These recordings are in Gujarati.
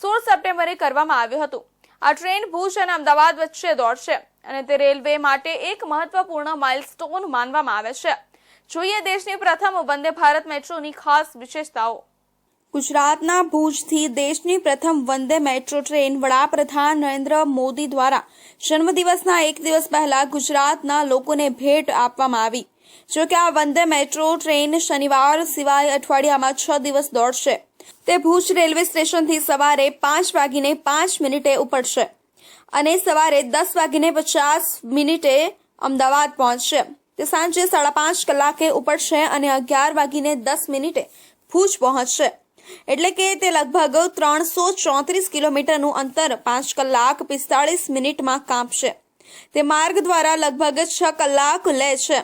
સોળ સપ્ટેમ્બરે કરવામાં આવ્યું હતું આ ટ્રેન ભુજ અને અમદાવાદ વચ્ચે દોડશે અને તે રેલવે માટે એક મહત્વપૂર્ણ માઇલસ્ટોન માનવામાં આવે છે જોઈએ દેશની પ્રથમ વંદે ભારત મેટ્રોની ખાસ વિશેષતાઓ ગુજરાતના ભુજથી દેશની પ્રથમ વંદે મેટ્રો ટ્રેન વડાપ્રધાન નરેન્દ્ર મોદી દ્વારા જન્મદિવસના એક દિવસ પહેલા ગુજરાતના લોકોને ભેટ આપવામાં આવી જોકે આ વંદે મેટ્રો ટ્રેન શનિવાર સિવાય અઠવાડિયામાં છ દિવસ દોડશે તે ભુજ રેલવે સ્ટેશનથી સવારે પાંચ વાગીને પાંચ મિનિટે ઉપડશે અને સવારે દસ વાગીને પચાસ મિનિટે અમદાવાદ પહોંચશે તે સાંજે સાડા પાંચ કલાકે ઉપડશે અને અગિયાર વાગીને દસ મિનિટે ભુજ પહોંચશે એટલે કે તે લગભગ ત્રણસો ચોત્રીસ કિલોમીટરનું અંતર પાંચ કલાક પિસ્તાળીસ મિનિટમાં કાપશે તે માર્ગ દ્વારા લગભગ છ કલાક લે છે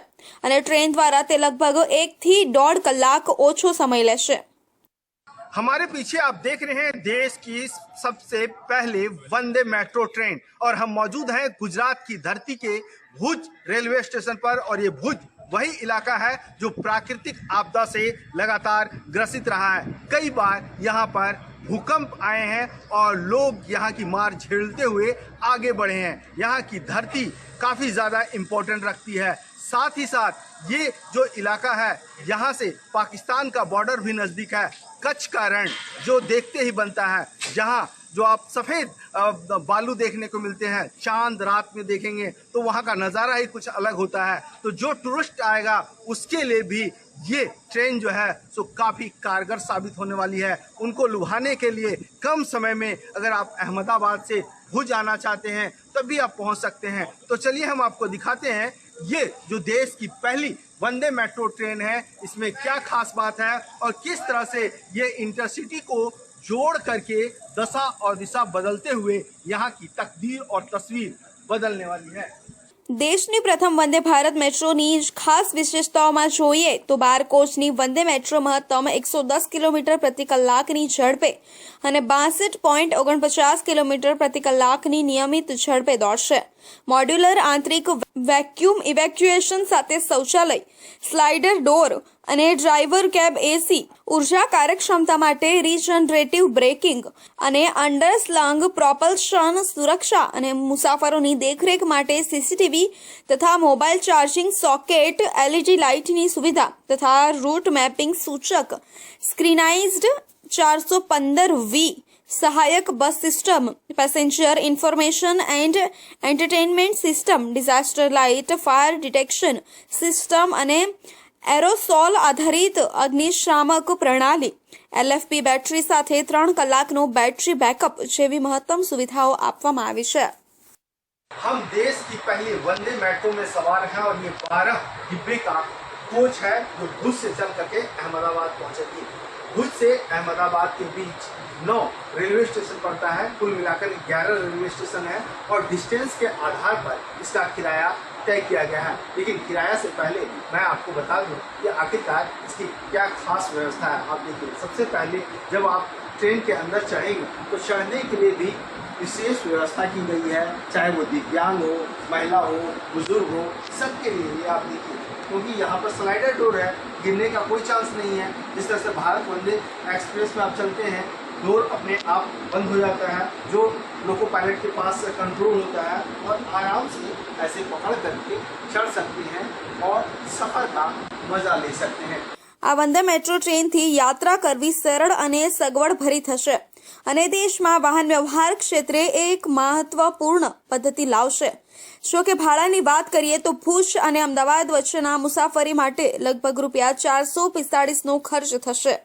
અને ટ્રેન દ્વારા તે લગભગ એકથી દોઢ કલાક ઓછો સમય લેશે हमारे पीछे आप देख रहे हैं देश की सबसे पहले वंदे मेट्रो ट्रेन और हम मौजूद हैं गुजरात की धरती के भुज रेलवे स्टेशन पर और ये भुज वही इलाका है जो प्राकृतिक आपदा से लगातार ग्रसित रहा है कई बार यहाँ पर भूकंप आए हैं और लोग यहाँ की मार झेलते हुए आगे बढ़े हैं यहाँ की धरती काफ़ी ज़्यादा इम्पोर्टेंट रखती है साथ ही साथ ये जो इलाका है यहाँ से पाकिस्तान का बॉर्डर भी नज़दीक है कच्छ का रण जो देखते ही बनता है जहाँ जो आप सफ़ेद बालू देखने को मिलते हैं चांद रात में देखेंगे तो वहाँ का नज़ारा ही कुछ अलग होता है तो जो टूरिस्ट आएगा उसके लिए भी ये ट्रेन जो है सो काफ़ी कारगर साबित होने वाली है उनको लुभाने के लिए कम समय में अगर आप अहमदाबाद से भुज आना चाहते हैं तब भी आप पहुँच सकते हैं तो चलिए हम आपको दिखाते हैं ये जो देश की पहली वंदे मेट्रो ट्रेन है इसमें क्या खास बात है और किस तरह से ये इंटरसिटी को जोड़ करके दशा और दिशा बदलते हुए यहाँ की तकदीर और तस्वीर बदलने वाली है દેશની પ્રથમ વંદે ભારત મેટ્રોની ખાસ વિશેષતાઓમાં જોઈએ તો બાર કોચની વંદે મેટ્રો મહત્તમ એકસો દસ કિલોમીટર પ્રતિ કલાકની ઝડપે અને બાસઠ પોઈન્ટ ઓગણપચાસ કિલોમીટર પ્રતિ કલાકની નિયમિત ઝડપે દોડશે મોડ્યુલર આંતરિક વેક્યુમ ઇવેક્યુએશન સાથે શૌચાલય સ્લાઇડર ડોર અને ડ્રાઈવર કેબ એસી ઉર્જા કાર્યક્ષમતા માટે રીજનરેટિવ બ્રેકિંગ અને અંડર અંડરસ્લાંગ પ્રોપલ્શન સુરક્ષા અને મુસાફરોની દેખરેખ માટે સીસીટીવી તથા mobile charging socket LED e લાઇટની સુવિધા તથા રૂટ મેપિંગ સૂચક સ્ક્રીનાઇઝડ ચારસો પંદર વી સહાયક bus system passenger information and entertainment system disaster light fire detection system અને एरोसोल आधारित अग्निशामक प्रणाली एलएफपी बैटरी साथे 3 કલાક નો બેટરી બેકઅપ જેવી મહત્તમ સુવિધાઓ આપવામાં આવી છે. હમ દેશ કી પહેલી વંદે માતરમ મેં સવારાખા ઓર યે 12 ડિબ્બે કા કોછ હે જો ગુજ સે ચલ કરકે અમદાવાદ પહોંચે થી. ગુજ સે અમદાવાદ કે બીચ 9 રેલવે સ્ટેશન પડતા હે કુલ મિલાકર 11 રેલવે સ્ટેશન હે ઓર ડિસ્ટન્સ કે આધાર પર ઇસકા કિરાયા तय किया गया है लेकिन किराया से पहले मैं आपको बता दूं कि आखिरकार इसकी क्या खास व्यवस्था है आप देखिए सबसे पहले जब आप ट्रेन के अंदर चढ़ेंगे तो चढ़ने के लिए भी विशेष व्यवस्था की गई है चाहे वो दिव्यांग हो महिला हो बुजुर्ग हो सबके लिए भी आप देखिए क्योंकि तो यहाँ पर स्लाइडर डोर है गिरने का कोई चांस नहीं है जिस तरह से भारत वंदे एक्सप्रेस में आप चलते हैं दूर अपने आप बंद हो जाता है जो लोको पायलट के पास से कंट्रोल होता है और आराम से ऐसे पकड़ करके चल सकते हैं और सफर का मजा ले सकते हैं अब अहमदाबाद मेट्रो ट्रेन થી यात्रा કરવી સરળ અને સગવડ ભરી થશે અને દેશમાં વાહન વ્યવહાર ક્ષેત્રે એક મહત્વપૂર્ણ પદ્ધતિ લાવશે જો કે ભાડાની વાત કરીએ તો ફુશ અને અમદાવાદ વચ્ચેના મુસાફરી માટે લગભગ ₹445 નો ખર્ચ થશે